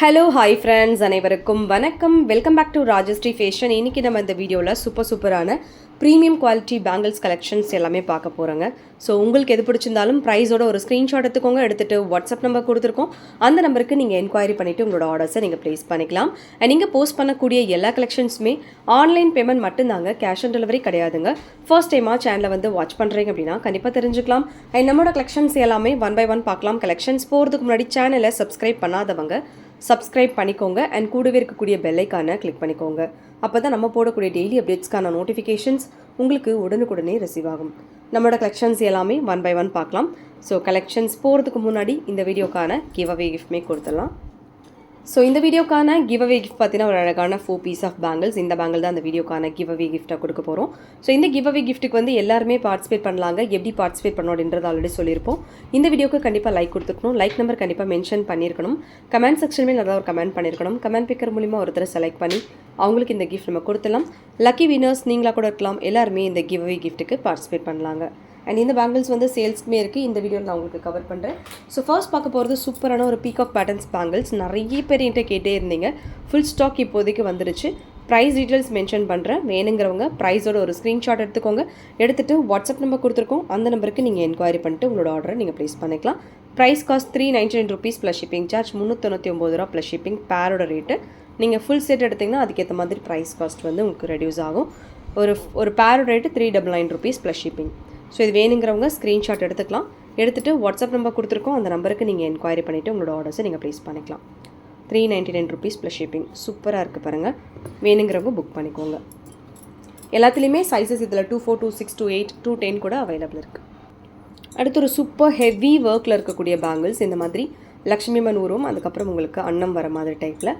Hello hi friends அனைவருக்கும் வணக்கம். Welcome back to Rajashree fashion இன்றைக்கி நம்ம இந்த வீடியோவில் சூப்பர் சூப்பரான ப்ரீமியம் குவாலிட்டி பேங்கிள்ஸ் கலெக்ஷன்ஸ் எல்லாமே பார்க்க போகிறோங்க ஸோ உங்களுக்கு எது பிடிச்சிருந்தாலும் ப்ரைஸோட ஒரு ஸ்க்ரீன்ஷாட் எடுத்துக்கோங்க. எடுத்துகிட்டு வாட்ஸ்அப் நம்பர் கொடுத்துருக்கோம். அந்த நம்பருக்கு நீங்கள் என்கொயரி பண்ணிவிட்டு உங்களோட ஆர்டர்ஸை நீங்கள் ப்ளேஸ் பண்ணிக்கலாம். அண்ட் நீங்கள் போஸ்ட் பண்ணக்கூடிய எல்லா கலெக்ஷன்ஸுமே ஆன்லைன் பேமெண்ட் மட்டும்தாங்க. கேஷ் ஆன் டெலிவரி கிடையாதுங்க. ஃபர்ஸ்ட் டைமாக சேனலை வந்து வாட்ச் பண்ணுறீங்க அப்படின்னா கண்டிப்பாக தெரிஞ்சுக்கலாம். அண்ட் நம்மளோட கலெக்ஷன்ஸ் எல்லாமே ஒன் பை ஒன் பார்க்கலாம். கலெக்ஷன்ஸ் போகிறதுக்கு முன்னாடி சேனலை சப்ஸ்கிரைப் பண்ணாதவங்க சப்ஸ்கிரைப் பண்ணிக்கோங்க அண்ட் கூடவே இருக்கக்கூடிய பெல்லைக்கான கிளிக் பண்ணிக்கோங்க. அப்போ தான் நம்ம போடக்கூடிய டெய்லி அப்டேட்ஸ்க்கான நோட்டிஃபிகேஷன்ஸ் உங்களுக்கு உடனுக்குடனே ரிசீவ் ஆகும். நம்மளோட கலெக்ஷன்ஸ் எல்லாமே ஒன் பை ஒன் பார்க்கலாம். ஸோ கலெக்ஷன்ஸ் போகிறதுக்கு முன்னாடி இந்த வீடியோக்கான கிவ் அவே கிஃப்ட்மே கொடுத்துடலாம். ஸோ இந்த வீடியோக்கான கிவ் அவே கிஃப்ட் பார்த்தீங்கன்னா ஒரு அழகான ஃபோர் பீஸ் ஆஃப் பேங்கிள்ஸ் இந்த பேங்கிள் தான் அந்த வீடியோக்கான கிவ் அவே கிஃப்ட்டாக கொடுக்க போகிறோம் ஸோ இந்த கிவ் அவே கிஃப்ட்டுக்கு வந்து எல்லாருமே பார்ட்டிசிபேட் பண்ணலாங்க. எப்படி பார்ட்டிசிபேட் பண்ணோன்றது ஆல்ரெடி சொல்லியிருப்போம். இந்த வீடியோக்கு கண்டிப்பாக லைக் கொடுத்துக்கணும். லைக் நம்பர் கண்டிப்பாக மென்ஷன் பண்ணியிருக்கணும். கமெண்ட் செக்ஷன்லேயே நல்லா ஒரு கமெண்ட் பண்ணியிருக்கணும். கமெண்ட் பிக்கர் மூலிமா ஒருத்தரை செலக்ட் பண்ணி அவங்களுக்கு இந்த கிஃப்ட் நம்ம கொடுத்துலாம் லக்கி வினர்ஸ் நீங்களாக கூட இருக்கலாம். எல்லாருமே இந்த கிவ் அவே கிஃப்ட்டுக்கு பார்ட்டிசிபேட் பண்ணலாங்க. அண்ட் இந்த பேங்கிள்ஸ் வந்து சேல்ஸ்க்குமே இருக்குது இந்த வீடியோவில் நான் உங்களுக்கு கவர் பண்ணுறேன் ஸோ ஃபர்ஸ்ட் பார்க்க போகிறது சூப்பரான ஒரு பீகாக் பேட்டர்ன்ஸ் பேங்கிள்ஸ் நிறைய பேர் என்கிட்ட கேட்டே இருந்தீங்க. ஃபுல் ஸ்டாக் இப்போதைக்கு வந்துருச்சு. ப்ரைஸ் டீட்டெயில்ஸ் மென்ஷன் பண்ணுறேன் வேணுங்கிறவங்க ப்ரைஸோட ஒரு ஸ்க்ரீன்ஷாட் எடுத்துக்கோங்க. எடுத்துகிட்டு வாட்ஸ்அப் நம்பர் கொடுத்துருக்கோம். அந்த நம்பருக்கு நீங்கள் என்கொயரி பண்ணிட்டு உங்களோட ஆர்டரை நீங்கள் ப்ளேஸ் பண்ணிக்கலாம். Price cost three ninety nine rupees plus shipping charge முந்நூற்றி ஒம்பது ரூபா ப்ளஸ் ஷிப்பிங் பேரோட ரேட்டு நீங்கள் ஃபுல் செட் எடுத்திங்கன்னா அதுக்கேற்ற மாதிரி ப்ரைஸ் காஸ்ட் வந்து உங்களுக்கு ரெடியூஸ் ஆகும். ஒரு ஒரு பேரோட rate three double nine rupees plus shipping so இது வேணுங்கிறவங்க ஸ்க்ரீன்ஷாட் எடுத்துக்கலாம். எடுத்துகிட்டு வாட்ஸ்அப் நம்பர் கொடுத்துருக்கோம். அந்த நம்பருக்கு நீங்கள் என்கொயரி பண்ணிவிட்டு உங்களோட ஆர்டர்ஸை நீங்கள் ப்ளேஸ் பண்ணிக்கலாம். Three ninety nine rupees plus shipping சூப்பராக இருக்குது பாருங்கள் வேணுங்கிறவங்க புக் பண்ணிக்கோங்க. எல்லாத்துலேயுமே சைஸஸ் இதில் two four two six two eight two ten கூட அவைலபிள் இருக்குது அடுத்து ஒரு சூப்பர் ஹெவி ஒர்க்கில் இருக்கக்கூடிய பேங்கிள்ஸ் இந்த மாதிரி லக்ஷ்மி மனூரும் அதுக்கப்புறம் உங்களுக்கு அன்னம் வர மாதிரி டைப்பில்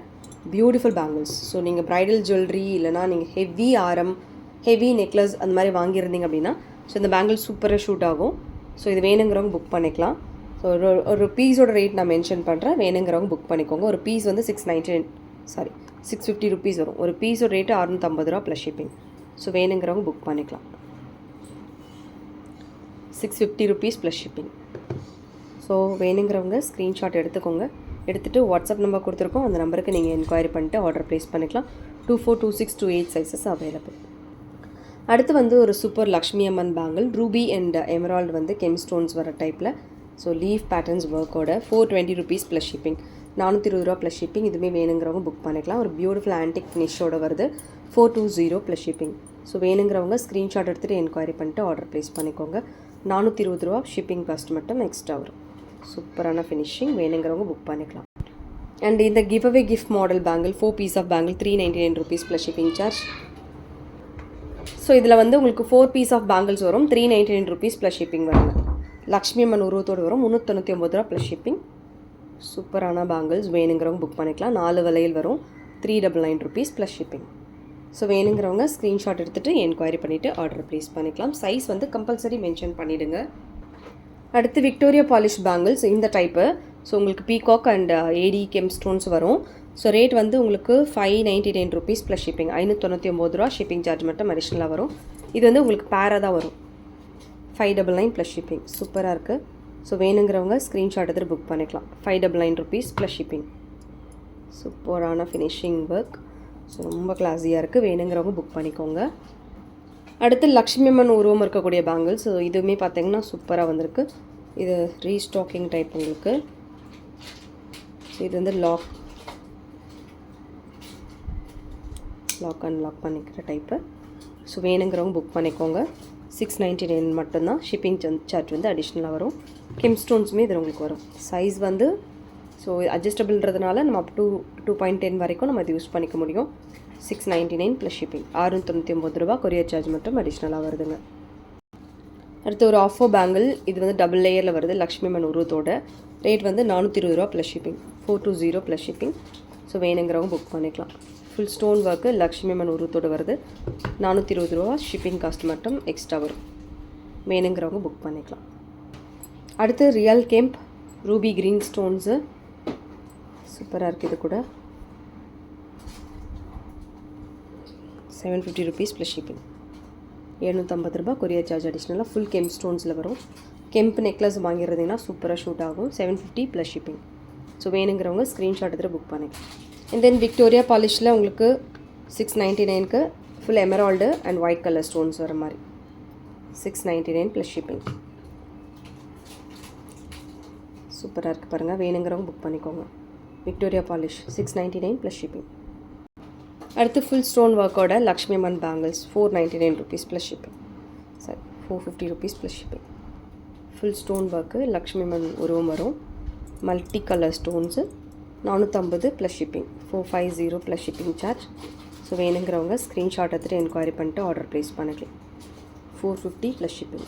பியூட்டிஃபுல் பேங்கிள்ஸ் ஸோ நீங்கள் ப்ரைடல் ஜுவல்லரி இல்லைனா நீங்கள் ஹெவி ஆரம் ஹெவி நெக்லஸ் அந்த மாதிரி வாங்கியிருந்தீங்க அப்படின்னா ஸோ இந்த பேங்கிள் சூப்பராக ஷூட் ஆகும். ஸோ இது வேணுங்கிறவங்க புக் பண்ணிக்கலாம். ஸோ ஒரு ஒரு பீஸோட ரேட் நான் மென்ஷன் பண்ணுறேன் வேணுங்கிறவங்க புக் பண்ணிக்கோங்க. ஒரு பீஸ் வந்து six ninety nine sorry six fifty rupees வரும். ஒரு பீஸோட ரேட்டு அறுநூற்றம்பது ரூபா ப்ளஸ் ஷிப்பிங் ஸோ வேணுங்கிறவங்க புக் பண்ணிக்கலாம். Six fifty rupees plus shipping so வேணுங்கிறவங்க ஸ்க்ரீன்ஷாட் எடுத்துக்கோங்க. எடுத்துகிட்டு வாட்ஸ்அப் நம்பர் கொடுத்துருக்கோம். அந்த நம்பருக்கு நீங்கள் என்கொயரி பண்ணிட்டு ஆர்டர் ப்ளேஸ் பண்ணிக்கலாம். Two four two six two eight sizes available அடுத்து வந்து ஒரு super Lakshmi Amman bangle ruby and emerald வந்து கெம் ஸ்டோன்ஸ் வர டைப்பில் so leaf patterns ஒர்க்கோட four twenty rupees plus shipping நானூற்றி இருபது ரூபா ப்ளஸ் ஷிப்பிங் இதுவுமே வேணுங்கிறவங்க புக் பண்ணிக்கலாம். ஒரு பியூட்டிஃபுல் ஆன்டிக் ஃபினிஷோட வருது. Four two zero plus shipping so வேணுங்கிறவங்க ஸ்க்ரீன்ஷாட் எடுத்துகிட்டு என்கொயரி பண்ணிட்டு ஆர்டர் ப்ளேஸ் பண்ணிக்கோங்க. நானூற்றி இருபது ரூபா ஷிப்பிங் காஸ்ட் மட்டும் எக்ஸ்ட்ரா வரும் சூப்பரான ஃபினிஷிங் வேணுங்கிறவங்க புக் பண்ணிக்கலாம். அண்ட் இந்த give away gift model bangle four piece of bangle three ninety nine rupees plus shipping charge so இதில் வந்து உங்களுக்கு ஃபோர் பீஸ் ஆஃப் பேங்கிள்ஸ் வரும். Three ninety nine rupees plus shipping வருங்க லக்ஷ்மி அம்மன் உருவத்தோடு வரும். முந்நூற்றி ஒம்பது ரூபா ப்ளஸ் ஷிப்பிங் சூப்பரான பேங்கிள்ஸ் வேணுங்கிறவங்க புக் பண்ணிக்கலாம். நாலு விலையில் வரும். Three double nine rupees plus shipping so வேணுங்கிறவங்க ஸ்க்ரீன்ஷாட் எடுத்துகிட்டு என்கொயரி பண்ணிவிட்டு ஆர்டர் ப்ளேஸ் பண்ணிக்கலாம். சைஸ் வந்து கம்பல்சரி மென்ஷன் பண்ணிவிடுங்க அடுத்து விக்டோரியா பாலிஷ் பேங்கிள்ஸ் இந்த டைப்பு ஸோ உங்களுக்கு peacock and AD gem stones வரும். ஸோ ரேட் வந்து உங்களுக்கு five ninety nine rupees plus shipping ஐநூற்றி ஒம்பது ரூபா ஷிப்பிங் சார்ஜ் மட்டும் அடிஷ்னலாக வரும். இது வந்து உங்களுக்கு பேராக தான் வரும். Five double nine plus shipping சூப்பராக இருக்குது ஸோ வேணுங்கிறவங்க ஸ்க்ரீன்ஷாட் எடுத்துகிட்டு புக் பண்ணிக்கலாம். Five double nine rupees plus shipping சூப்பரான ஃபினிஷிங் ஒர்க் ஸோ ரொம்ப கிளாஸியாக இருக்குது வேணுங்கிறவங்க புக் பண்ணிக்கோங்க. அடுத்து லக்ஷ்மி அம்மன் உருவம் இருக்கக்கூடிய பேங்கிள்ஸ் ஸோ இதுவுமே பார்த்தீங்கன்னா சூப்பராக வந்திருக்கு. இது ரீஸ்டாக்கிங் டைப் உங்களுக்கு. இது வந்து லாக் லாக் அண்ட் லாக் பண்ணிக்கிற டைப்பு ஸோ வேணுங்கிறவங்க புக் பண்ணிக்கோங்க. சிக்ஸ் நைன்ட்டி நைன் மட்டும்தான் ஷிப்பிங் சார்ஜ் வந்து அடிஷ்னலாக வரும். கிம் ஸ்டோன்ஸுமே இதில் உங்களுக்கு வரும். சைஸ் வந்து ஸோ அட்ஜஸ்டபிள்ன்றதுனால நம்ம up to two point ten வரைக்கும் நம்ம இது யூஸ் பண்ணிக்க முடியும். Six ninety nine plus shipping அறுநூற்றி ஒம்பது ரூபா கொரியர் சார்ஜ் மட்டும் அடிஷ்னலாக வருதுங்க. அடுத்து ஒரு ஆஃபோ பேங்கிள் இது வந்து டபுள் லேயரில் வருது. லக்ஷ்மி மன் உருவத்தோட. ரேட் வந்து நானூற்றி இருபது ரூபா plus shipping four two zero plus shipping so வேணுங்கிறவங்க புக் பண்ணிக்கலாம். Full stone work Lakshmi Amman உருவத்தோடு வருது நானூற்றி இருபது ரூபா ஷிப்பிங் காஸ்ட் மட்டும் எக்ஸ்ட்ரா வரும். வேணுங்கிறவங்க புக் பண்ணிக்கலாம். அடுத்து real kemp ruby green stones சூப்பராக இருக்குது இது கூட. Seven fifty rupees plus shipping எழுநூற்றம்பது ரூபா கொரியர் சார்ஜ் அடிஷ்னலாக ஃபுல் கேம் ஸ்டோன்ஸில் வரும். கெம்ப் நெக்லஸ் வாங்கியிருந்தீங்கன்னா சூப்பராக ஷூட் ஆகும். Seven fifty plus shipping so வேணுங்கிறவங்க ஸ்க்ரீன்ஷாட் எடுத்துகிட்டு புக் பண்ணி. அண்ட் தென் விக்டோரியா பாலிஷில் உங்களுக்கு சிக்ஸ் நைன்ட்டி நைனுக்கு full emerald and white colour stones வர மாதிரி. Six ninety nine plus shipping சூப்பராக இருக்குது பாருங்கள் வேணுங்கிறவங்க புக் பண்ணிக்கோங்க. Victoria polish six ninety nine plus shipping அடுத்து ஃபுல் ஸ்டோன் ஒர்க்கோட லக்ஷ்மி மன் bangles four ninety nine rupees plus shipping சரி four fifty rupees plus shipping full stone work Lakshmi மண் உருவம் வரும். மல்டி கலர் ஸ்டோன்ஸு நானூற்றம்பது plus shipping four five zero plus shipping charge so வேணுங்கிறவங்க screenshot எடுத்துகிட்டு enquiry பண்ணிட்டு order place பண்ணிக்கலாம். Four fifty plus shipping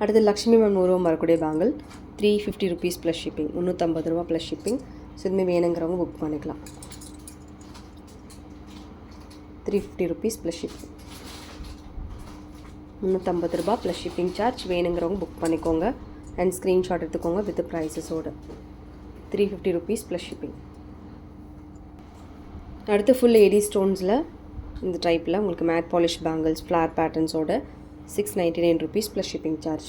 அடுத்து லக்ஷ்மி மன் உருவம் வரக்கூடிய bangle three fifty rupees plus shipping முந்நூற்றம்பது ரூபா ப்ளஸ் ஷிப்பிங் ஸோ இதுமாதிரி வேணுங்கிறவங்க புக் பண்ணிக்கலாம். Three fifty rupees plus shipping முந்நூற்றம்பது ரூபா ப்ளஸ் ஷிப்பிங் சார்ஜ் வேணுங்கிறவங்க புக் பண்ணிக்கோங்க அண்ட் ஸ்க்ரீன்ஷாட் எடுத்துக்கோங்க with ப்ரைஸஸோடு three fifty rupees plus shipping அடுத்து ஃபுல் ஏடி ஸ்டோன்ஸில் இந்த டைப்பில் உங்களுக்கு matte polish bangles flower பேட்டர்ன்ஸோட six ninety nine rupees plus shipping charge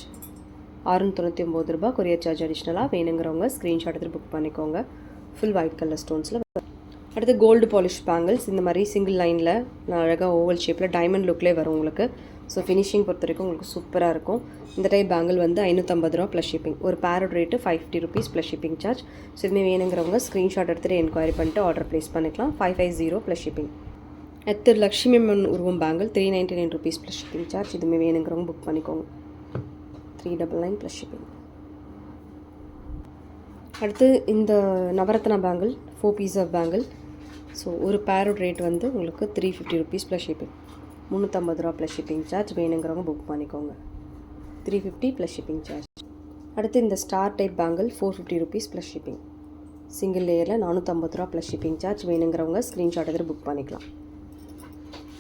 ஆறுநூற்றி தொண்ணூற்றி ஒம்பது ரூபா கொரியர் சார்ஜ் அடிஷ்னலாக வேணுங்கிறவங்க ஸ்க்ரீன்ஷாட் எடுத்து புக் பண்ணிக்கோங்க. ஃபுல் ஒயிட் கலர் ஸ்டோன்ஸில் அடுத்து கோல்டு பாலிஷ் பேங்கிள்ஸ் இந்த மாதிரி சிங்கிள் லைனில் அழகாக ஓவல் ஷேப்பில் டைமண்ட் லுக்லேயே வரும் உங்களுக்கு. ஸோ ஃபினிஷிங் பொறுத்த வரைக்கும் உங்களுக்கு சூப்பராக இருக்கும். இந்த டைப் பேங்கிள் வந்து ஐநூற்றம்பது ரூபா ப்ளஸ் ஷிப்பிங் ஒரு பேரோட rate five fifty rupees plus shipping charge so இதுமாதிரி வேணுங்கிறவங்க ஸ்க்ரீன்ஷாட் எடுத்துகிட்டு என்கொயரி பண்ணிட்டு ஆர்டர் ப்ளேஸ் பண்ணிக்கலாம். Five five zero plus shipping அடுத்து லக்ஷ்மி அம்மன் உருவம் bangle three ninety nine rupees plus shipping charge இதுமாதிரி வேணுங்கிறவங்க புக் பண்ணிக்கோங்க. Three double nine plus shipping அடுத்து இந்த Navaratna bangle four piece of bangle so ஒரு பேரோட ரேட் வந்து உங்களுக்கு three fifty rupees plus shipping முந்நூற்றம்பது ரூபா ப்ளஸ் ஷிப்பிங் சார்ஜ் வேணுங்கிறவங்க புக் பண்ணிக்கோங்க. Three fifty plus shipping charge அடுத்து இந்த star type bangle four fifty rupees plus shipping single லேயரில் நானூற்றம்பது ரூபா ப்ளஸ் ஷிப்பிங் சார்ஜ் வேணுங்கிறவங்க ஸ்க்ரீன்ஷாட் எடுத்து புக் பண்ணிக்கலாம்.